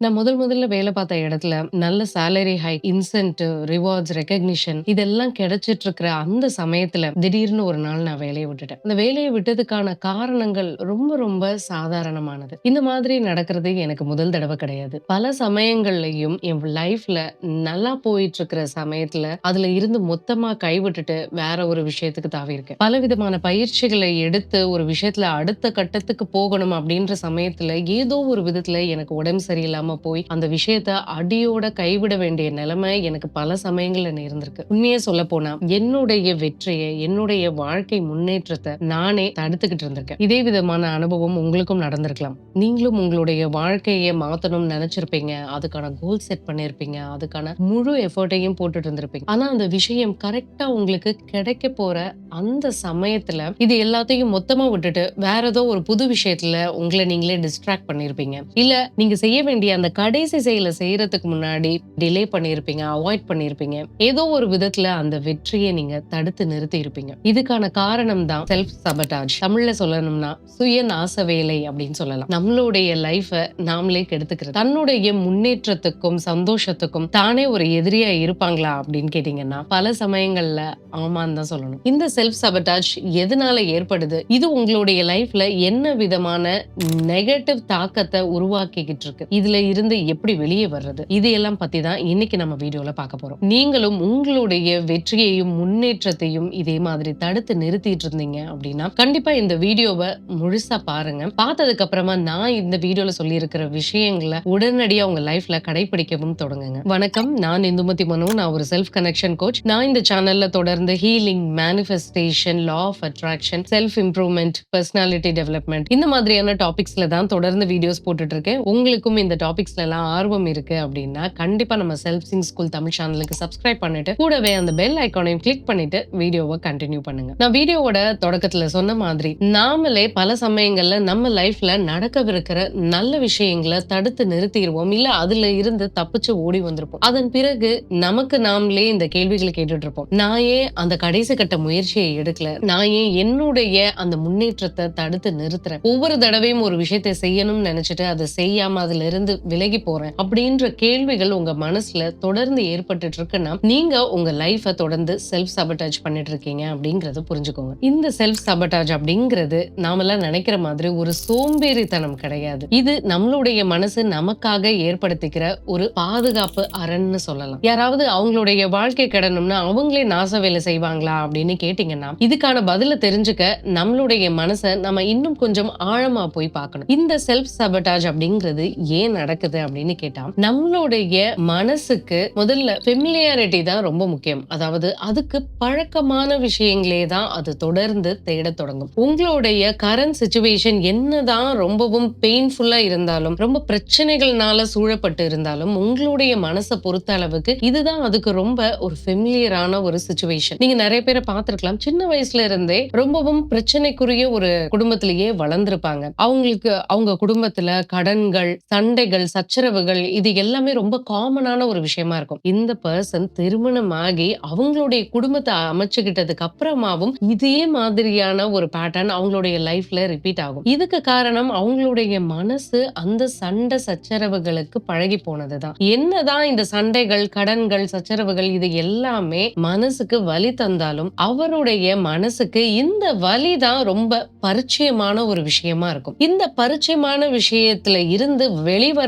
நான் முதல் முதல்ல வேலை பார்த்த இடத்துல நல்ல salary hike, incentive, rewards, recognition இதெல்லாம் கிடைச்சிட்டு இருக்கிற அந்த சமயத்துல திடீர்னு ஒரு நாள் நான் வேலையை விட்டுட்டேன். அந்த வேலையை விட்டதுக்கான காரணங்கள் ரொம்ப ரொம்ப சாதாரணமானது. இந்த மாதிரி நடக்கிறது எனக்கு முதல் தடவை கிடையாது. பல சமயங்கள்லயும் என் லைஃப்ல நல்லா போயிட்டு இருக்கிற சமயத்துல அதுல இருந்து மொத்தமா கைவிட்டுட்டு வேற ஒரு விஷயத்துக்கு தாவிருக்கேன் பல விதமான பயிற்சிகளை எடுத்து ஒரு விஷயத்துல அடுத்த கட்டத்துக்கு போகணும் அப்படின்ற சமயத்துல ஏதோ ஒரு விதத்துல எனக்கு உடம்பு சரியில்லாம போய் அந்த விஷயத்த அடியோட கைவிட வேண்டிய நிலைமை எனக்கு பல சமயங்கள்ல நேர்ந்திருக்கு. சொல்ல போனா என்னுடைய வெற்றியை என்னுடைய வாழ்க்கை முன்னேற்றத்தை நானே தடுத்துக்கிட்டு இருந்திருக்கேன். இதே விதமான அனுபவம் உங்களுக்கும் நடந்திருக்கலாம். நீங்களும் உங்களுடைய வாழ்க்கையை மாத்தணும்னு நினைச்சிருப்பீங்க அதுக்கான கோல் செட் பண்ணிருப்பீங்க அதுக்கான முழு எஃபர்ட்டையும் போட்டுட்டு இருந்திருப்பீங்க. ஆனா அந்த விஷயம் கரெக்டா உங்களுக்கு கிடைக்க போற அந்த சமயத்துல இது எல்லாத்தையும் மொத்தமா விட்டுட்டு வேற ஏதோ ஒரு புது விஷயத்துல உங்களை நீங்களே டிஸ்ட்ராக்ட் பண்ணிருப்பீங்க இல்ல நீங்க செய்ய வேண்டிய அந்த கடைசி செயலை செய்யறதுக்கு முன்னாடி டிலே பண்ணியிருப்பீங்க. அவாய்ட் பண்ணியிருப்பீங்க. ஏதோ ஒரு விதத்துல அந்த வெற்றியை நீங்க தடுத்து நிறுத்தி இருப்பீங்க. இதுக்கான காரணம் தான் செல்ஃப் சபட்டாஜ் தமிழ்ல சொல்லணும்னா சுய நாச வேலை அப்படின்னு சொல்லலாம். நம்மளுடைய லைஃப நாமளே கெடுத்துக்கிறது. தன்னுடைய முன்னேற்றத்துக்கும், சந்தோஷத்துக்கும் தானே ஒரு எதிரியா இருப்பாங்களா அப்படின்னு கேட்டீங்கன்னா, பல சமயங்கள்ல ஆமான்னு தான் சொல்லணும். இந்த செல்ஃப் சபட்டாஜ் எதனால ஏற்படுது? இது உங்களுடைய லைஃப்ல என்ன விதமான நெகட்டிவ் தாக்கத்தை உருவாக்கிக்கிட்டு இருக்கு? இதுல இருந்து எப்படி வெளியே வர்றது? இது எல்லாம் பத்தி தான் இன்னைக்கு நம்ம வீடியோல பார்க்க போறோம். நீங்களும் உங்களுடைய வெற்றியையும், முன்னேற்றத்தையும் இதே மாதிரி தடுத்து நிறுத்திட்டு இருந்தீங்க அப்படின்னா, கண்டிப்பா இந்த வீடியோவை முழுசா பாருங்க. பார்த்ததுக்கு அப்புறமா நான் இந்த வீடியோல சொல்லியிருக்கிற விஷயங்கள உடனடியா உங்க லைஃப்ல கடைபிடிக்கவும் தொடங்குங்க. வணக்கம். நான் இந்துமதி மனு நான் ஒரு செல்ஃப் கனெக்ஷன் கோச். நான் இந்த சேனல்ல தொடர்ந்து healing, manifestation, law of attraction, self improvement personality development இந்த மாதிரியான டாபிக்ஸ்ல தான் தொடர்ந்து வீடியோஸ் போட்டுட்டு இருக்கேன். உங்களுக்கும் இந்த டாபிக் எல்லாம் ஆர்வம் இருக்கு அப்படின்னா, கண்டிப்பா நம்ம செல்ஃப் சிங் ஸ்கூல் தமிழ் சேனலுக்கு சப்ஸ்கிரைப் பண்ணிட்டு, கூடவே அந்த பெல் ஐக்கானையும் கிளிக் பண்ணிட்டு வீடியோவை கண்டினியூ பண்ணுங்க. நான் வீடியோவோட தொடக்கத்துல சொன்ன மாதிரி, நாமளே பல சமயங்கள்ல நம்ம லைஃப்ல நடக்கவிருக்கிற நல்ல விஷயங்களை தடுத்து நிறுத்திடுவோம் இல்ல அதுல இருந்து தப்பிச்சு ஓடி வந்திருப்போம். அதன் பிறகு நமக்கு நாமளே இந்த கேள்விகளை கேட்டுட்டு இருப்போம். நான் ஏன் அந்த கடைசி கட்ட முயற்சியை எடுக்கல? நான் ஏன் என்னுடைய அந்த முன்னேற்றத்தை தடுத்து நிறுத்துறேன்? ஒவ்வொரு தடவையும் ஒரு விஷயத்தை செய்யணும்னு நினைச்சிட்டு அதை செய்யாம அதுல இருந்து விலகி போறேன். அப்படின்ற கேள்விகள் உங்க மனசுல தொடர்ந்து ஏற்பட்டு இருக்குன்னா, நீங்க உங்க லைஃப தொடர்ந்து செல்ஃப் சபட்டாஜ் பண்ணிட்டு இருக்கீங்க அப்படிங்கறத புரிஞ்சுக்கோங்க. இந்த செல்ஃப் சபட்டாஜ் அப்படிங்கிறது நாமெல்லாம் நினைக்கிற மாதிரி ஒரு சோம்பேறித்தனம் கிடையாது. இது நம்மளுடைய மனசு நமக்காக ஏற்படுத்திக்கிற ஒரு பாதுகாப்பு அரண்னு சொல்லலாம். யாராவது அவங்களுடைய வாழ்க்கை கெடணும்னா அவங்களே நாச வேலை செய்வாங்களா அப்படின்னு கேட்டீங்கன்னா, இதுக்கான பதில தெரிஞ்சுக்க நம்மளுடைய மனச நம்ம இன்னும் கொஞ்சம் ஆழமா போய் பார்க்கணும். இந்த செல்ஃப் சபடாஜ் அப்படிங்கிறது ஏன் நடக்குது அப்படின்னு கேட்டால் நம்மளுடைய மனசுக்கு முதல்ல ஃபெமிலியாரிட்டி தான் ரொம்ப முக்கியம். அதாவது அதுக்கு பழக்கமான விஷயங்களே தான் அது தொடர்ந்து தேட தொடங்கும். உங்களுடைய கரண்ட் சுச்சுவேஷன் என்னதான் ரொம்பவும் பெயின்ஃபுல்லா இருந்தாலும், ரொம்ப பிரச்சனைகள்னால சூழப்பட்டு இருந்தாலும், உங்களுடைய மனச பொறுத்த அளவுக்கு இதுதான் அதுக்கு ரொம்ப ஒரு ஃபெமிலியரான ஒரு சுச்சுவேஷன் நீங்க நிறைய பேரை பார்த்திருக்கலாம். சின்ன வயசுல இருந்தே ரொம்பவும் பிரச்சனைக்குரிய ஒரு குடும்பத்திலேயே வளர்ந்திருப்பாங்க. அவங்களுக்கு அவங்க குடும்பத்துல கடன்கள், சண்டைகள், சச்சரவுகள் இது எல்லாமே ரொம்ப காமனான ஒரு விஷயமா இருக்கும். இந்த பெர்சன் திருமணமாகி அவங்களுடைய குடும்பத்தை அமைச்சுக்கிட்டதுக்கு அப்புறமாவும் இதே மாதிரியான ஒரு பேட்டர்ன் அவங்களுடைய லைஃப்ல ரிப்பீட் ஆகும். இதுக்கு காரணம் அவங்களுடைய மனசு அந்த சண்டை சச்சரவுகளுக்கு பழகி போனதுதான். என்னதான் இந்த சண்டைகள், கடன்கள், சச்சரவுகள் இது எல்லாமே மனசுக்கு வலி தந்தாலும், அவருடைய மனசுக்கு இந்த வலி தான் ரொம்ப பரிச்சயமான ஒரு விஷயமா இருக்கும். இந்த பரிச்சயமான விஷயத்துல இருந்து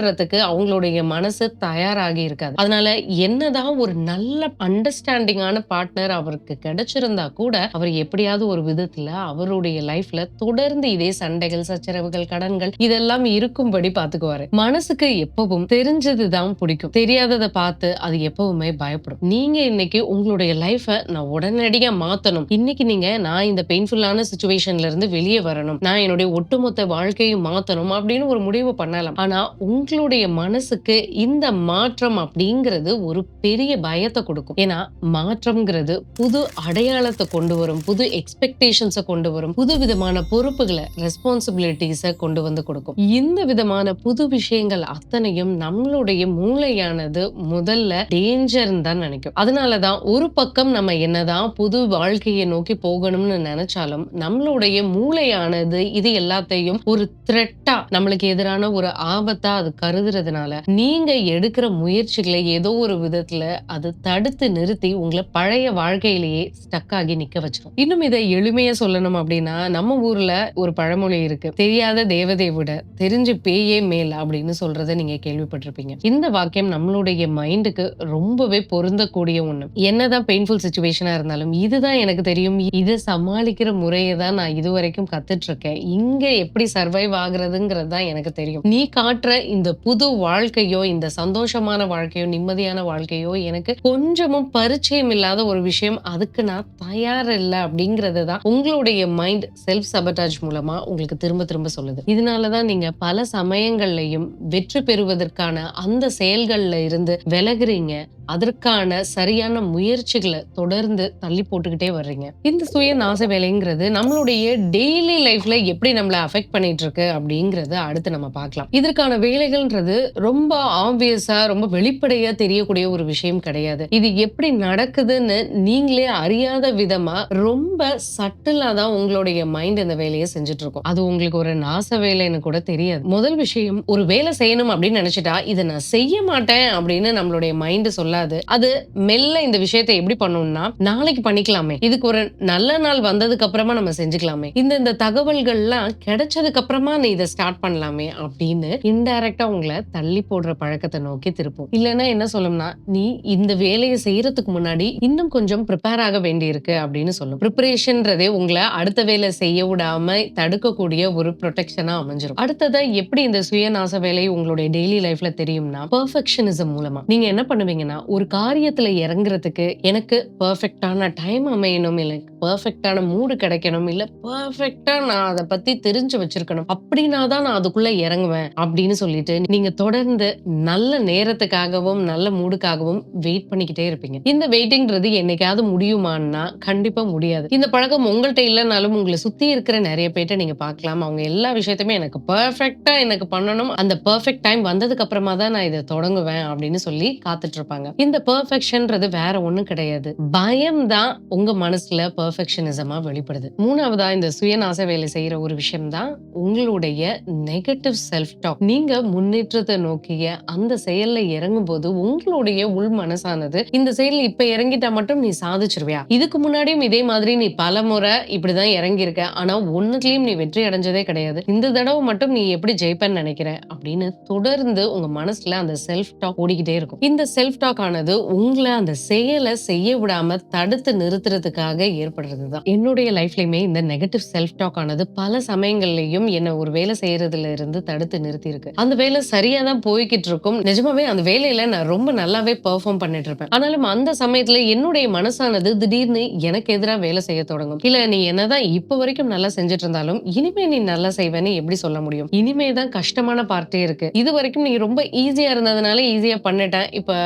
வெளிவர்றதுக்கு அவங்களுடைய மனசு தயாராகி இருக்காது. அதனால என்னதான் ஒரு நல்ல அண்டர்ஸ்டாண்டிங்கான பார்ட்னர் அவருக்கு கிடைச்சிருந்தா கூட, அவர் எப்படியாவது ஒரு விதத்துல அவருடைய லைஃப்ல தொடர்ந்து இதே சண்டைகள், சச்சரவுகள், கடன்கள் இதெல்லாம் இருக்கும்படி பார்த்துக்குவாரு. மனசுக்கு எப்பவும் தெரிஞ்சதுதான் பிடிக்கும். தெரியாததை பார்த்து அது எப்பவுமே பயப்படும். நீங்க இன்னைக்கு உங்களுடைய லைஃப நான் உடனடியா மாத்தணும். இன்னைக்கு நீங்க நான் இந்த பெயின்ஃபுல்லான சுச்சுவேஷன்ல இருந்து வெளியே வரணும். நான் என்னுடைய ஒட்டுமொத்த வாழ்க்கையும் மாத்தணும் அப்படின்னு ஒரு முடிவு பண்ணலாம். ஆனா உங்களுடைய மனசுக்கு இந்த மாற்றம் அப்படிங்கிறது ஒரு பெரிய பயத்தை கொடுக்கும். ஏன்னா மாற்றம்ங்கிறது புது அடையாளத்தை கொண்டு வரும். புது எக்ஸ்பெக்டேஷன்ஸை கொண்டு வரும். புது விதமான பொறுப்புகளை ரெஸ்பான்சிபிலிட்டிஸை கொண்டு வந்து கொடுக்கும். இந்த விதமான புது விஷயங்கள் அத்தனையும் நம்மளுடைய மூளையானது முதல்ல டேஞ்சர்ன்னு தான் நினைக்கும். அதனால தான் ஒரு பக்கம் நம்ம என்னதான் புது வாழ்க்கையை நோக்கி போகணும்னு நினைச்சாலும் நம்மளுடைய மூளையானது இது எல்லாத்தையும் ஒரு த்ரெட்டா நம்மளுக்கு எதிரான ஒரு ஆபத்தா அது கருதுறதுனால நீங்க எடுக்கிற முயற்சிகளை ஏதோ ஒரு விதத்துல அது தடுத்து நிறுத்தி உங்களை பழைய வாழ்க்கையிலேயே ஸ்டக் ஆகி நிக்க வச்சிடும் இன்னும் இதை எளிமையா சொல்லணும் அப்படின்னா நம்ம ஊர்ல ஒரு பழமொழி இருக்கு. தெரியாத தேவதை விட தெரிஞ்சு பேயே மேல் அப்படின்னு சொல்றதை நீங்க கேள்விப்பட்டிருப்பீங்க. இந்த வாக்கியம் நம்மளுடைய மைண்டுக்கு ரொம்பவே பொருந்தக்கூடிய ஒண்ணு. என்னதான் பெயின்ஃபுல் சுச்சுவேஷனா இருந்தாலும் இதுதான் எனக்கு தெரியும். இதை சமாளிக்கிற முறையை தான் நான் இதுவரைக்கும் கத்துட்டு இருக்கேன். இங்க எப்படி சர்வைவ் ஆகுறதுங்கிறது தான் எனக்கு தெரியும். நீ காட்டுற இந்த புது வாழ்க்கையோ இந்த சந்தோஷமான வாழ்க்கையோ நிம்மதியான வாழ்க்கையோ எனக்கு கொஞ்சமும் பரிச்சயம் இல்லாத ஒரு விஷயம் அதுக்கு நான் தயார் இல்லை அப்படிங்கறது தான் உங்களுடைய மைண்ட் செல்ஃப் சபட்டாஜ் மூலமா உங்களுக்கு திரும்ப திரும்ப சொல்லுது. இதனாலதான் நீங்க பல சமயங்கள்லையும் வெற்றி பெறுவதற்கான அந்த செயல்கள்ல இருந்து விலகுறீங்க. அதற்கான சரியான முயற்சிகளை தொடர்ந்து தள்ளி போட்டுக்கிட்டே வர்றீங்க. இந்த சுய நாச வேலைங்கிறது நம்மளுடைய டெய்லி லைஃப்ல எப்படி நம்மளை அஃபெக்ட் பண்ணிட்டு இருக்கு அப்படிங்கறது அடுத்து நம்ம பார்க்கலாம். இதற்கான வேலைகள்ன்றது ரொம்ப ஆப்வியஸா ரொம்ப வெளிப்படையா தெரியக்கூடிய ஒரு விஷயம் கிடையாது. இது எப்படி நடக்குதுன்னு நீங்களே அறியாத விதமா ரொம்ப சட்டிலா தான் உங்களுடைய மைண்ட் இந்த வேலையை செஞ்சுட்டு இருக்கும் அது உங்களுக்கு ஒரு நாச வேலைன்னு கூட தெரியாது. முதல் விஷயம் ஒரு வேலை செய்யணும் அப்படின்னு நினைச்சிட்டா இதை நான் செய்ய மாட்டேன் அப்படின்னு நம்மளுடைய மைண்ட் வராது. அது மெல்ல இந்த விஷயத்தை எப்படி பண்ணணும்னா நாளைக்கு பண்ணிக்கலாமே. இதுக்கு ஒரு நல்ல நாள் வந்ததுக்கு அப்புறமா நம்ம செஞ்சுக்கலாமே. இந்த இந்த தகவல்கள்லாம் கிடைச்சதுக்கு அப்புறமா நீ இதை ஸ்டார்ட் பண்ணலாமே அப்படின்னு இன்டைரக்டா உங்களை தள்ளி போடுற பழக்கத்தை நோக்கி திருப்போம். இல்லைன்னா என்ன சொல்லும்னா நீ இந்த வேலையை செய்யறதுக்கு முன்னாடி இன்னும் கொஞ்சம் ப்ரிப்பேர் ஆக வேண்டியிருக்கு அப்படின்னு சொல்லும். ப்ரிப்பரேஷன்றதே உங்களை அடுத்த வேலை செய்ய விடாம தடுக்கக்கூடிய ஒரு ப்ரொடெக்ஷனா அமைஞ்சிரும். அடுத்ததா எப்படி இந்த சுயநாச வேலை உங்களுடைய டெய்லி லைஃப்ல தெரியும்னா பர்ஃபெக்ஷனிசம் மூலமா. நீங்க என்ன பண்ணுவீங்கன்னா ஒரு காரியத்துல இறங்குறதுக்கு எனக்கு பர்ஃபெக்டான டைம் அமையணும் இல்ல பர்ஃபெக்டான மூடு கிடைக்கணும் இல்ல பெர்ஃபெக்டா நான் அதை பத்தி தெரிஞ்சு வச்சிருக்கணும். அப்படின்னா தான் நான் அதுக்குள்ள இறங்குவேன் அப்படின்னு சொல்லிட்டு நீங்க தொடர்ந்து நல்ல நேரத்துக்காகவும் நல்ல மூடுக்காகவும் வெயிட் பண்ணிக்கிட்டே இருப்பீங்க. இந்த வெயிட்டிங்கிறது என்னைக்காவது முடியுமான்னா கண்டிப்பா முடியாது. இந்த பழக்கம் உங்கள்ட்ட இல்லைனாலும் உங்களை சுத்தி இருக்கிற நிறைய பேர்ட்ட நீங்க பார்க்கலாம். அவங்க எல்லா விஷயத்தையுமே எனக்கு பர்ஃபெக்டா எனக்கு பண்ணணும். அந்த பர்ஃபெக்ட் டைம் வந்ததுக்கு அப்புறமா தான் நான் இதை தொடங்குவேன் அப்படின்னு சொல்லி காத்துட்டு இருப்பாங்க. இந்த பெர்ஃபெக்ஷன்ன்றது வேற ஒண்ணும் கிடையாது. பயம் தான் உங்க மனசுல பெர்ஃபெக்ஷனிசமா வெளிப்படுது. மூணாவதா இந்த சுயநாச வேலை செய்யற ஒரு விஷயம் தான் உங்களுடைய நெகட்டிவ் செல்ஃப் டாக் நீங்க முன்னேற்றத்தை நோக்கிய அந்த செயல்ல இறங்கும் போது உங்களுடைய உள் மனசானது இந்த செயல் இப்ப இறங்கிட்டா மட்டும் நீ சாதிச்சிருவியா? இதுக்கு முன்னாடியும் இதே மாதிரி நீ பல முறை இப்படிதான் இறங்கியிருக்க. ஆனா ஒன்னுலயும் நீ வெற்றி அடைஞ்சதே கிடையாது. இந்த தடவை மட்டும் நீ எப்படி ஜெயிப்பேன்னு நினைக்கிற? அப்படின்னு தொடர்ந்து உங்க மனசுல அந்த செல்ஃப் டாக் ஓடிக்கிட்டே இருக்கும். இந்த செல்ஃப் டாக் ஆனது உங்களை அந்த செயலை செய்ய விடாம தடுத்து நிறுத்துறதுக்காக ஏற்படுறது தான் என்னுடைய லைஃப்லயுமே இந்த நெகட்டிவ் செல்ஃப் டாக் ஆனது பல சமயங்கள்லயும் என்ன ஒரு வேலை செய்யறதுல இருந்து தடுத்து நிறுத்தி இருக்கு அந்த வேலை சரியா தான் போய்கிட்டு இருக்கும் நிஜமாவே அந்த வேலையில நான் ரொம்ப நல்லாவே பெர்ஃபார்ம் பண்ணிட்டு இருப்பேன் ஆனாலும் அந்த சமயத்துல என்னுடைய மனசானது திடீர்னு எனக்கு எதிராக வேலை செய்ய தொடங்கும். இல்ல நீ என்னதான் இப்ப வரைக்கும் நல்லா செஞ்சுட்டு இருந்தாலும் இனிமே நீ நல்லா செய்வேன்னு எப்படி சொல்ல முடியும்? இனிமே தான் கஷ்டமான பார்ட்டே இருக்கு. இது வரைக்கும் நீ ரொம்ப ஈஸியா இருந்ததுனால ஈஸியா பண்ணிட்டேன். இப்ப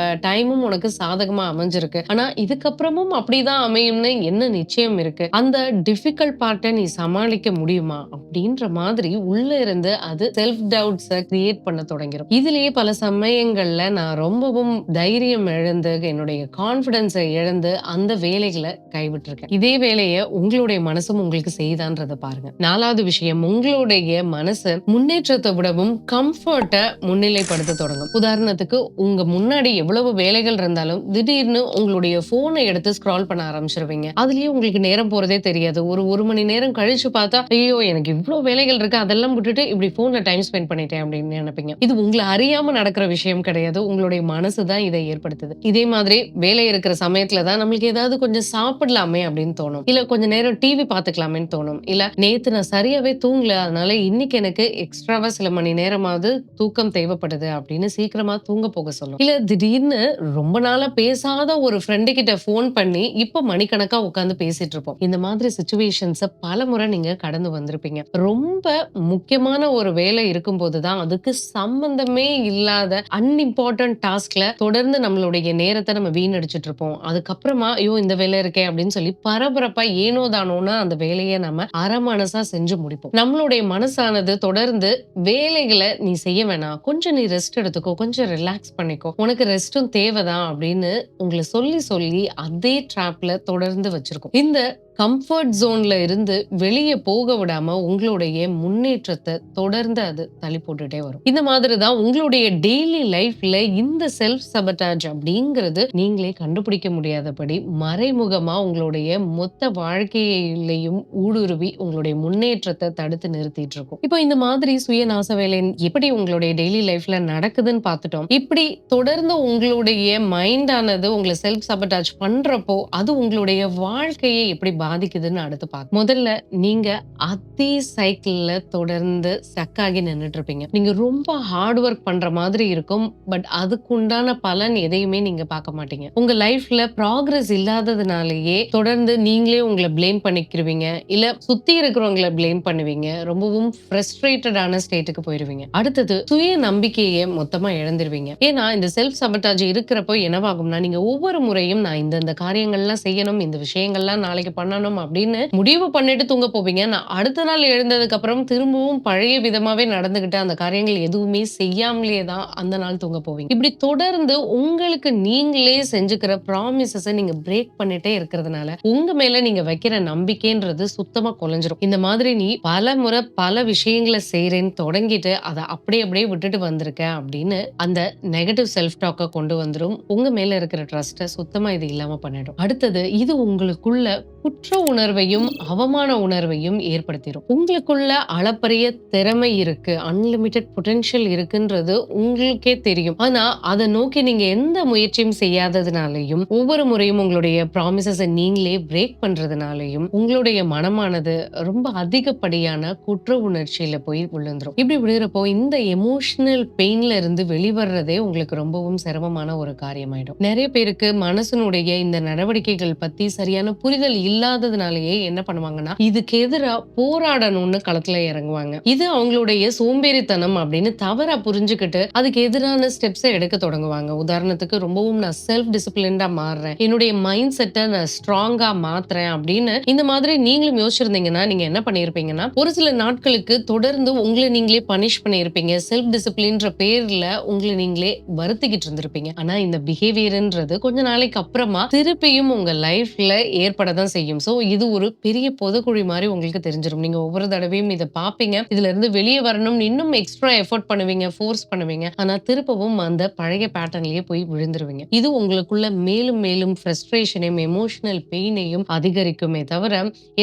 டைமும் உனக்கு சாதகமா அமைஞ்சிருக்கு. ஆனா இதுக்கப்புறமும் அப்படிதான் அமையும்னு என்ன நிச்சயம் இருக்கு? அந்த டிஃபிகல்ட் பார்ட்டை நீ சமாளிக்க முடியுமா? அப்படின்ற மாதிரி உள்ள இருந்து அது செல்ஃப் டவுட்ஸ கிரியேட் பண்ண தொடங்கிடும் இதுலயே பல சமயங்கள்ல நான் ரொம்பவும் தைரியம் இழந்து என்னுடைய கான்பிடன்ஸை இழந்து அந்த வேலைகளை கைவிட்டிருக்கேன். இதே வேலையை உங்களுடைய மனசும் உங்களுக்கு செய்தான்றதை பாருங்க. நாலாவது விஷயம் உங்களுடைய மனசு முன்னேற்றத்தை விடவும் கம்ஃபர்ட்டை முன்னிலைப்படுத்த தொடங்கும். உதாரணத்துக்கு உங்க முன்னாடி எவ்வளவு வேலை வேலைகள் இருந்தாலும் திடீர்னு உங்களுடைய போனை எடுத்து ஸ்க்ரால் பண்ண ஆரம்பிச்சிருவீங்க. அதுலயே உங்களுக்கு நேரம் போறதே தெரியாது. ஒரு ஒரு மணி நேரம் கழிச்சு பார்த்தா ஐயோ எனக்கு இவ்வளவு வேலைகள் இருக்கு அதெல்லாம் விட்டுட்டு இப்படி போன்ல டைம் ஸ்பெண்ட் பண்ணிட்டேன் அப்படின்னு நினைப்பீங்க. இது உங்களை அறியாம நடக்கிற விஷயம் கிடையாது. உங்களுடைய மனசு தான் இதை ஏற்படுத்துது. இதே மாதிரி வேலை இருக்கிற சமயத்துல தான் நம்மளுக்கு ஏதாவது கொஞ்சம் சாப்பிடலாமே அப்படின்னு தோணும். இல்ல கொஞ்ச நேரம் டிவி பாத்துக்கலாமேன்னு தோணும். இல்ல நேத்து நான் சரியாவே தூங்கல அதனால இன்னைக்கு எனக்கு எக்ஸ்ட்ராவா சில மணி நேரமாவது தூக்கம் தேவைப்படுது அப்படின்னு சீக்கிரமா தூங்க போக சொல்லும். இல்ல திடீர்னு ரொம்ப நாளா பேசாத ஒரு ஃப்ரெண்டு கிட்ட ஃபோன் பண்ணி இப்ப மணிக்கணக்கா உட்காந்து பேசிட்டு இருப்போம். இந்த மாதிரி சுச்சுவேஷன்ஸ பல முறை நீங்க கடந்து வந்திருப்பீங்க. ரொம்ப முக்கியமான ஒரு வேலை இருக்கும் போதுதான் அதுக்கு சம்பந்தமே இல்லாத அன்இம்பார்ட்டன்ட் டாஸ்க்ல தொடர்ந்து நம்மளுடைய நேரத்தை நம்ம வீணடிச்சிட்டு இருப்போம். அதுக்கப்புறமா ஐயோ இந்த வேலை இருக்கே அப்படின்னு சொல்லி பரபரப்பா ஏனோ தானோன்னு அந்த வேலையை நம்ம அரை மனசா செஞ்சு முடிப்போம். நம்மளுடைய மனசானது தொடர்ந்து வேலைகளை நீ செய்ய வேணாம். கொஞ்சம் நீ ரெஸ்ட் எடுத்துக்கோ. கொஞ்சம் ரிலாக்ஸ் பண்ணிக்கோ. உனக்கு ரெஸ்ட்டும் தேவைதான் அப்படின்னு உங்களை சொல்லி சொல்லி அதே ட்ராப்ல தொடர்ந்து வச்சிருக்கோம். இந்த கம்ஃபர்ட் ஜோன்ல இருந்து வெளியே போக விடாம உங்களுடைய முன்னேற்றத்தை தொடர்ந்து அது தள்ளி போட்டுட்டே வரும். இந்த மாதிரி தான் உங்களுடைய டெய்லி லைஃப்ல இந்த செல்ஃப் சபட்டாஜ் அப்படிங்கிறது நீங்களே கண்டுபிடிக்க முடியாதபடி மறைமுகமா உங்களுடைய மொத்த வாழ்க்கையிலையும் ஊடுருவி உங்களுடைய முன்னேற்றத்தை தடுத்து நிறுத்திட்டு இருக்கும். இப்போ இந்த மாதிரி சுயநாச வேலை எப்படி உங்களுடைய டெய்லி லைஃப்ல நடக்குதுன்னு பார்த்துட்டோம். இப்படி தொடர்ந்து உங்களுடைய மைண்ட் ஆனது செல்ஃப் சபட்டாஜ் பண்றப்போ, அது உங்களுடைய வாழ்க்கையை எப்படி பாதிக்குதுன்னு அடுத்து பார்க்க முதல்ல நீங்க அதே சைக்கிள்ல தொடர்ந்து ஸ்டக்காகி ஆகி நின்னுட்டு இருப்பீங்க. நீங்க ரொம்ப ஹார்ட் ஒர்க் பண்ற மாதிரி இருக்கும். பட் அதுக்குண்டான பலன் எதையுமே நீங்க பார்க்க மாட்டீங்க. உங்க லைஃப்ல ப்ராக்ரஸ் இல்லாததுனாலயே தொடர்ந்து நீங்களே உங்கள பிளேம் பண்ணிக்கிருவீங்க. இல்ல சுத்தி இருக்கிறவங்கள ப்ளேம் பண்ணுவீங்க. ரொம்பவும் ஃப்ரஸ்ட்ரேட்டடான ஸ்டேட்டுக்கு போயிருவீங்க. அடுத்தது சுய நம்பிக்கையை மொத்தமா இழந்துருவீங்க. ஏன்னா இந்த செல்ஃப் சபட்டாஜ் இருக்கிறப்போ என்னவாகும்னா, நீங்க ஒவ்வொரு முறையும் நான் இந்த இந்த காரியங்கள்லாம் செய்யணும், இந்த விஷயங்கள்லாம் நாளைக்கு பண்ண பண்ணணும் அப்படின்னு முடிவு பண்ணிட்டு தூங்க போவீங்க. நான் அடுத்த நாள் எழுந்ததுக்கு அப்புறம் திரும்பவும் பழைய விதமாவே நடந்துகிட்டு அந்த காரியங்கள் எதுவுமே செய்யாமலே தான் அந்த நாள் தூங்க போவீங்க. இப்படி தொடர்ந்து உங்களுக்கு நீங்களே செஞ்சுக்கிற ப்ராமிசஸை நீங்க பிரேக் பண்ணிட்டே இருக்கிறதுனால, உங்க மேல நீங்க வைக்கிற நம்பிக்கைன்றது சுத்தமா குலைஞ்சிரும். இந்த மாதிரி நீ பலமுறை பல விஷயங்கள செய்யறேன்னு தொடங்கிட்டு, அதை அப்படியே அப்படியே விட்டுட்டு வந்திருக்க அப்படின்னு அந்த நெகட்டிவ் செல்ஃப் டாக்க கொண்டு வந்துடும் உங்க மேல இருக்கிற ட்ரஸ்ட்டை சுத்தமா இது இல்லாம பண்ணிடும். அடுத்தது இது உங்களுக்குள்ள குற்ற குற்ற உணர்வையும், அவமான உணர்வையும் ஏற்படுத்திடும் உங்களுக்குள்ள அளப்பரிய திறமை இருக்கு, அன்லிமிட்டெட் பொட்டென்ஷியல் இருக்குன்றது உங்களுக்கே தெரியும். ஆனா அதை நோக்கி நீங்க எந்த முயற்சியும் செய்யாததுனாலையும் ஒவ்வொரு முறையும் உங்களுடைய ப்ராமிசஸை நீங்களே பிரேக் பண்றதுனாலையும் உங்களுடைய மனமானது ரொம்ப அதிகப்படியான குற்ற உணர்ச்சியில போய் விழுந்துரும். இப்படி விழுகிறப்போ இந்த எமோஷனல் பெயின்ல இருந்து வெளிவர்றதே உங்களுக்கு ரொம்பவும் சிரமமான ஒரு காரியமாயிடும். நிறைய பேருக்கு மனசனுடைய இந்த நடவடிக்கைகள் பத்தி சரியான புரிதல் இல்லாததுனாலயே என்ன பண்ணுவாங்கன்னா, இதுக்கு எதிரா போராடணும்னு களத்துல இறங்குவாங்க. இது அவங்களுடைய சோம்பேறித்தனம் அப்படின்னு தவறா புரிஞ்சுக்கிட்டு அதுக்கு எதிரான ஸ்டெப்ஸை எடுக்க தொடங்குவாங்க. உதாரணத்துக்கு ரொம்பவும் நான் செல்ஃப் டிசிப்ளின்டா மாறுறேன். என்னுடைய மைண்ட் செட்டை நான் ஸ்ட்ராங்கா மாத்துறேன் அப்படின்னு இந்த மாதிரி நீங்களும் யோசிச்சிருந்தீங்கன்னா, நீங்க என்ன பண்ணிருப்பீங்கன்னா ஒரு சில நாட்களுக்கு தொடர்ந்து உங்களை நீங்களே பனிஷ் பண்ணியிருப்பீங்க. செல்ஃப் டிசிப்ளின்ற பேர்ல உங்களை நீங்களே வருத்திக்கிட்டு இருந்திருப்பீங்க. ஆனா இந்த பிஹேவியர்ன்றது கொஞ்ச நாளைக்கு அப்புறமா திருப்பியும் உங்க லைஃப்ல ஏற்பட தான் செய்யும். ஸோ இது ஒரு பெரிய பொதுக்குழி மாதிரி உங்களுக்கு தெரிஞ்சிரும். நீங்க ஒவ்வொரு தடவையும் இதை பார்ப்பீங்க. இதுல இருந்து வெளியே வரணும்னு இன்னும் எக்ஸ்ட்ரா எஃபோர்ட் பண்ணுவீங்க, ஃபோர்ஸ் பண்ணுவீங்க. ஆனால் திருப்பவும் அந்த பழைய பேட்டர்ன்லயே போய் விழுந்துருவீங்க. இது உங்களுக்குள்ள மேலும் மேலும் ஃப்ரஸ்ட்ரேஷனையும், எமோஷனல் பெயினையும் அதிகரிக்குமே தவிர,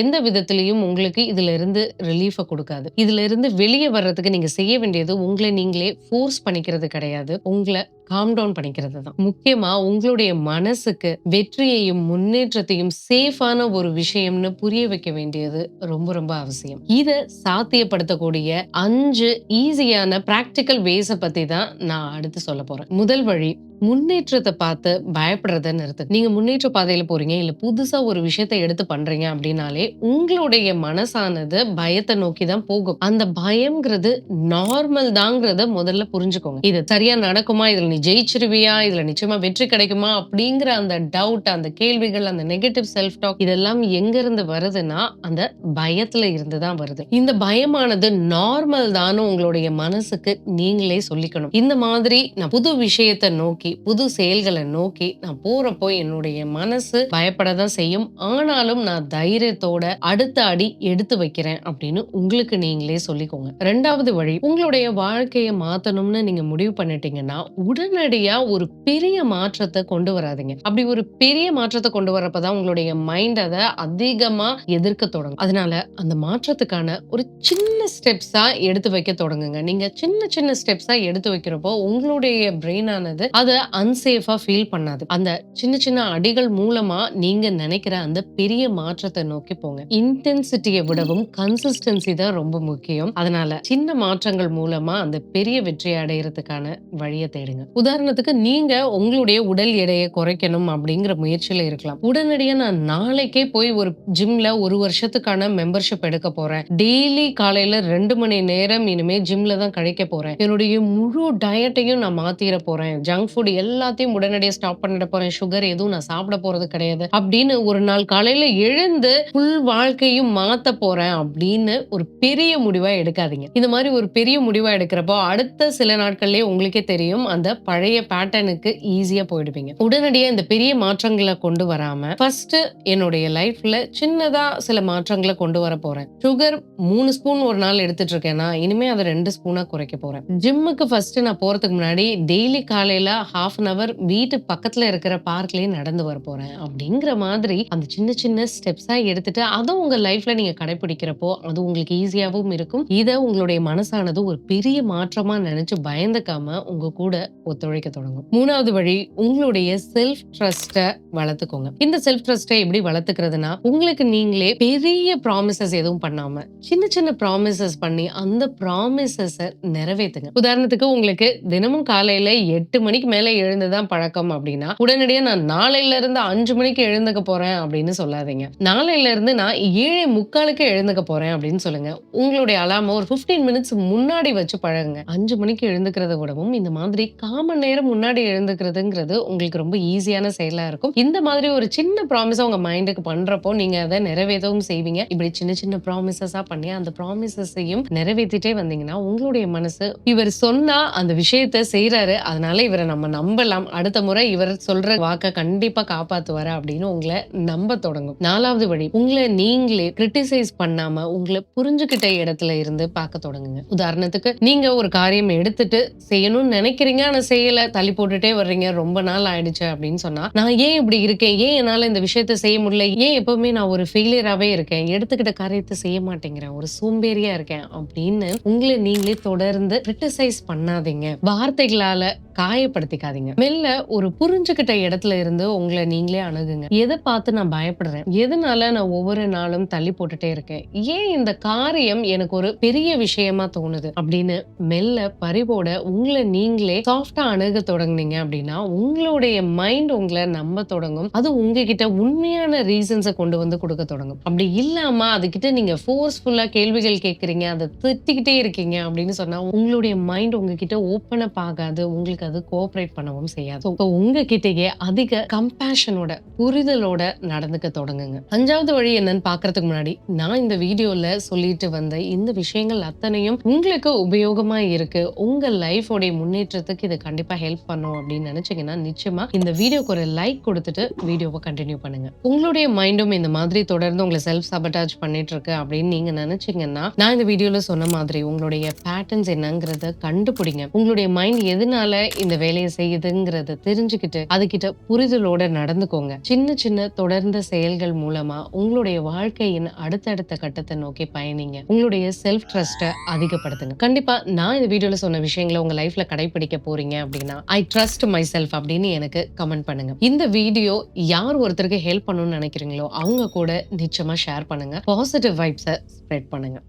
எந்த விதத்திலையும் உங்களுக்கு இதுல இருந்து ரிலீஃபை கொடுக்காது இதுல இருந்து வெளியே வர்றதுக்கு நீங்க செய்ய வேண்டியது உங்களை நீங்களே ஃபோர்ஸ் பண்ணிக்கிறது கிடையாது. உங்களை காம் டவுன் பண்ணிக்கிறது தான். முக்கியமா உங்களுடைய மனசுக்கு வெற்றியையும், முன்னேற்றத்தையும் சேஃபான ஒரு விஷயம்னு புரிய வைக்க வேண்டியது ரொம்ப ரொம்ப அவசியம். இத சாத்தியப்படுத்தக்கூடிய அஞ்சு ஈஸியான பிராக்டிகல் வேஸ பத்தி தான் நான் அடுத்து சொல்ல போறேன். முதல் வழி முன்னேற்றத்தை பார்த்து பயப்படுறத நிறுத்து. நீங்க முன்னேற்ற பாதையில போறீங்க, இல்ல புதுசா ஒரு விஷயத்த எடுத்து பண்றீங்க அப்படின்னாலே, உங்களுடைய மனசானது பயத்தை நோக்கி தான் போகும். அந்த பயம்ங்கிறது நார்மல் தாங்கிறத முதல்ல புரிஞ்சுக்கோங்க. இது சரியா நடக்குமா? இதுல நீ ஜெயிச்சிருவியா? இதுல நிச்சயமா வெற்றி கிடைக்குமா? அப்படிங்கிற அந்த டவுட், அந்த கேள்விகள், அந்த நெகட்டிவ் செல்ஃப் டாக் இதெல்லாம் எங்க இருந்து வருதுன்னா, அந்த பயத்துல இருந்து தான் வருது. இந்த பயமானது நார்மல் தான்னு உங்களுடைய மனசுக்கு நீங்களே சொல்லிக்கணும். இந்த மாதிரி நான் புது விஷயத்தை நோக்கி, புது செயல்களை நோக்கி நான் போறப்போ என்னுடைய மனசு பயப்பட தான் செய்யும். ஆனாலும் நான் தைரியத்தோட அடுத்த அடி எடுத்து வைக்கிறேன் அப்படின்னு உங்களுக்கு நீங்களே சொல்லிக்கோங்க. ரெண்டாவது வழி உங்களுடைய வாழ்க்கையை மாத்தணும்னு நீங்க முடிவு பண்ணிட்டீங்கன்னா, உடனடியா ஒரு பெரிய மாற்றத்தை கொண்டு வராதீங்க. அப்படி ஒரு பெரிய மாற்றத்தை கொண்டு வரப்பதான் உங்களுடைய மைண்ட் அதை அதிகமா எதிர்க்க தொடங்கும். அதனால அந்த மாற்றத்துக்கான ஒரு சின்ன ஸ்டெப்ஸா எடுத்து வைக்க தொடங்குங்க. நீங்க சின்ன சின்ன ஸ்டெப்ஸா எடுத்து வைக்கிறப்போ, உங்களுடைய பிரெயின் ஆனது அதை அன்சேஃபாக ஃபீல் பண்ணாது. அந்த சின்ன சின்ன அடிகள் மூலமா நீங்க நினைக்கிற அந்த பெரிய மாற்றத்தை நோக்கி போங்க. இன்டென்சிட்டியை விடவும் கன்சிஸ்டன்சி தான் ரொம்ப முக்கியம். அதனால சின்ன மாற்றங்கள் மூலமா அந்த பெரிய வெற்றி அடையறதுக்கான வழியை தேடுங்க. உதாரணத்துக்கு நீங்க உங்களுடைய உடல் எடையை குறைக்கணும் அப்படிங்கிற முயற்சியில இருக்கலாம். உடனடியாக நான் நாளைக்கே போய் ஒரு ஜிம்ல ஒரு வருஷத்துக்கான மெம்பர்ஷிப் எடுக்க போறேன். டெய்லி காலையில ரெண்டு மணி நேரம் இனிமே ஜிம்ல தான் கழிக்க போறேன். என்னுடைய முழு டயட்டையும் நான் மாத்திர போறேன். ஜங்க் ஃபுட் சாப்பாடு எல்லாத்தையும் உடனடியா ஸ்டாப் பண்ணிட போறேன். சுகர் எதுவும் நான் சாப்பிட போறது கிடையாது. அப்படின்னு ஒரு நாள் காலையில எழுந்து ஃபுல் வாழ்க்கையும் மாத்தப் போறேன் அப்படின்னு ஒரு பெரிய முடிவா எடுக்காதீங்க. இந்த மாதிரி ஒரு பெரிய முடிவா எடுக்கிறப்போ, அடுத்த சில நாட்கள்லயே உங்களுக்கே தெரியும். அந்த பழைய பேட்டர்னுக்கு ஈஸியா போயிடுவீங்க. உடனடியா இந்த பெரிய மாற்றங்களை கொண்டு வராம, ஃபர்ஸ்ட் என்னுடைய லைஃப்ல சின்னதா சில மாற்றங்களை கொண்டு வர போறேன். சுகர் மூணு ஸ்பூன் ஒரு நாள் எடுத்துட்டு இருக்கேன்னா, இனிமே அத ரெண்டு ஸ்பூனா குறைக்கப் போறேன். ஜிம்முக்கு ஃபர்ஸ்ட் நான் போறதுக்கு முன்னாடி டெய்லி காலையில 1/2 அன் அவர் வீட்டு பக்கத்துல இருக்கிற பார்க்லயே நடந்து வர போறேன். அப்படிங்கிற மாதிரி அந்த சின்ன சின்ன ஸ்டெப்ஸா எடுத்துட்டு, அதை உங்க லைஃப்ல நீங்க கடைப்பிடிக்கிறப்போ, அது உங்களுக்கு ஈஸியாவும் இருக்கும். இதை உங்களுடைய மனசானது ஒரு பெரிய மாற்றமா நினைச்சு பயந்துக்காம உங்க கூட ஒத்துழைக்க தொடங்கும். மூணாவது வழி உங்களுடைய செல்ஃப் ட்ரஸ்ட வளர்த்துக்கோங்க. இந்த செல்ஃப் ட்ரஸ்ட்ட எப்படி வளர்த்துக்கிறதுனா, உங்களுக்கு நீங்களே பெரிய ப்ராமிசஸ் எதுவும் பண்ணாம, சின்ன சின்ன ப்ராமிசஸ் பண்ணி அந்த ப்ராமிசஸ நிறைவேற்றுங்க உதாரணத்துக்கு உங்களுக்கு தினமும் காலையில எட்டு மணிக்கு மேல காலையில எழுந்துதான் பழக்கம் அப்படின்னா, உடனடியா நான் நாளையில இருந்து அஞ்சு மணிக்கு எழுந்துக்க போறேன் அப்படின்னு சொல்லாதீங்க. நாளையில இருந்து நான் 7:45க்கு எழுந்துக்க போறேன் அப்படின்னு சொல்லுங்க. உங்களுடைய அலாம ஒரு 15 மினிட்ஸ் முன்னாடி வச்சு பழகுங்க. அஞ்சு மணிக்கு எழுந்துக்கிறத விடவும், இந்த மாதிரி காமன் நேரம் முன்னாடி எழுந்துக்கிறதுங்கிறது உங்களுக்கு ரொம்ப ஈஸியான செயலா இருக்கும். இந்த மாதிரி ஒரு சின்ன ப்ராமிஸ உங்க மைண்டுக்கு பண்றப்போ, நீங்க அதை நிறைவேதவும் செய்வீங்க. இப்படி சின்ன சின்ன ப்ராமிசஸா பண்ணி, அந்த ப்ராமிசஸையும் நிறைவேத்திட்டே வந்தீங்கன்னா, உங்களுடைய மனசு இவர் சொன்னா அந்த விஷயத்த செய்யறாரு அதனால இவரை நம்ம நம்பலாம். அடுத்த முறை இவர் சொல்ற வாக்க கண்டிப்பா காப்பாத்துவார அப்படின்னு உங்களை நம்ப தொடங்கும். நாலாவது வழி உங்களை நீங்களே கிரிட்டிசைஸ் பண்ணாம, உங்களை புரிஞ்சுக்கிட்ட இடத்துல இருந்து பார்க்க தொடங்குங்க. உதாரணத்துக்கு நீங்க ஒரு காரியம் எடுத்துட்டு செய்யணும்னு நினைக்கிறீங்க ஆனா செய்யல. தள்ளி போட்டுட்டே வர்றீங்க. ரொம்ப நாள் ஆயிடுச்சு அப்படின்னு சொன்னா, நான் ஏன் இப்படி இருக்கேன்? ஏன் என்னால இந்த விஷயத்த செய்ய முடியல? ஏன் எப்பவுமே நான் ஒரு ஃபெயிலியராகவே இருக்கேன்? எடுத்துக்கிட்ட காரியத்தை செய்ய மாட்டேங்கிறேன். ஒரு சோம்பேறியா இருக்கேன் அப்படின்னு உங்களை நீங்களே தொடர்ந்து கிரிட்டிசைஸ் பண்ணாதீங்க. வார்த்தைகளால நினைக்காதீங்க மெல்ல ஒரு புரிஞ்சுக்கிட்ட இடத்துல இருந்து உங்களை நீங்களே அணுகுங்க. எதை பார்த்து நான் பயப்படுறேன்? எதனால நான் ஒவ்வொரு நாளும் தள்ளி போட்டுட்டே இருக்கேன்? ஏன் இந்த காரியம் எனக்கு ஒரு பெரிய விஷயமா தோணுது? அப்படின்னு மெல்ல பரிவோட உங்களை நீங்களே சாஃப்டா அணுகத் தொடங்குனீங்க அப்படின்னா, உங்களுடைய மைண்ட் உங்களை நம்ப தொடங்கும். அது உங்ககிட்ட உண்மையான ரீசன்ஸை கொண்டு வந்து கொடுக்க தொடங்கும். அப்படி இல்லாம அதுகிட்ட நீங்க ஃபோர்ஸ்ஃபுல்லா கேள்விகள் கேட்குறீங்க அதை திட்டிக்கிட்டே இருக்கீங்க அப்படின்னு சொன்னா, உங்களுடைய மைண்ட் உங்ககிட்ட ஓப்பன் அப் ஆகாது. உங்களுக்கு அது கோஆப்பரேட் பண்ணவும் செய்யாது. ஸோ உங்ககிட்டயே அதிக கம்பேஷனோட, புரிதலோட நடந்துக்க தொடங்குங்க. அஞ்சாவது வழி என்னன்னு பார்க்கறதுக்கு முன்னாடி, நான் இந்த வீடியோல சொல்லிட்டு வந்த இந்த விஷயங்கள் அத்தனையும் உங்களுக்கு உபயோகமா இருக்கு. உங்க லைஃபோடைய முன்னேற்றத்துக்கு இது கண்டிப்பா ஹெல்ப் பண்ணும் அப்படின்னு நினைச்சீங்கன்னா நிச்சயமா இந்த வீடியோக்கு ஒரு லைக் கொடுத்துட்டு வீடியோவை கண்டினியூ பண்ணுங்க. உங்களுடைய மைண்டும் இந்த மாதிரி தொடர்ந்து உங்களை செல்ஃப் சபட்டாஜ் பண்ணிட்டு இருக்கு அப்படின்னு நீங்க நினைச்சீங்கன்னா நான் இந்த வீடியோல சொன்ன மாதிரி உங்களுடைய பேட்டர்ன்ஸ் என்னங்கிறத கண்டுபிடிங்க. உங்களுடைய மைண்ட் எதனால இந்த வேலையை செய்யுதுங்கிறத தெரிஞ்சுக்கிட்டு, அதுகிட்ட புரிதலோட நடந்துக்கோங்க. சின்ன சின்ன தொடர்ந்த செயல்கள் மூலமா உங்களுடைய வாழ்க்கையின் அடுத்தடுத்த கட்டத்தை நோக்கி பயணிங்க. உங்களுடைய செல்ஃப் ட்ரஸ்ட்டை அதிகப்படுத்துங்க. கண்டிப்பா நான் இந்த வீடியோல சொன்ன விஷயங்களை உங்க லைஃப்ல கடைபிடிக்க போறீங்க அப்படின்னா, ஐ ட்ரஸ்ட் மை செல்ஃப் அப்படின்னு எனக்கு கமெண்ட் பண்ணுங்க. இந்த வீடியோ யார் ஒருத்தருக்கு ஹெல்ப் பண்ணணும்னு நினைக்கிறீங்களோ அவங்க கூட நிச்சயமா ஷேர் பண்ணுங்க. பாசிட்டிவ் வைப்ஸை ஸ்ப்ரெட் பண்ணுங்க.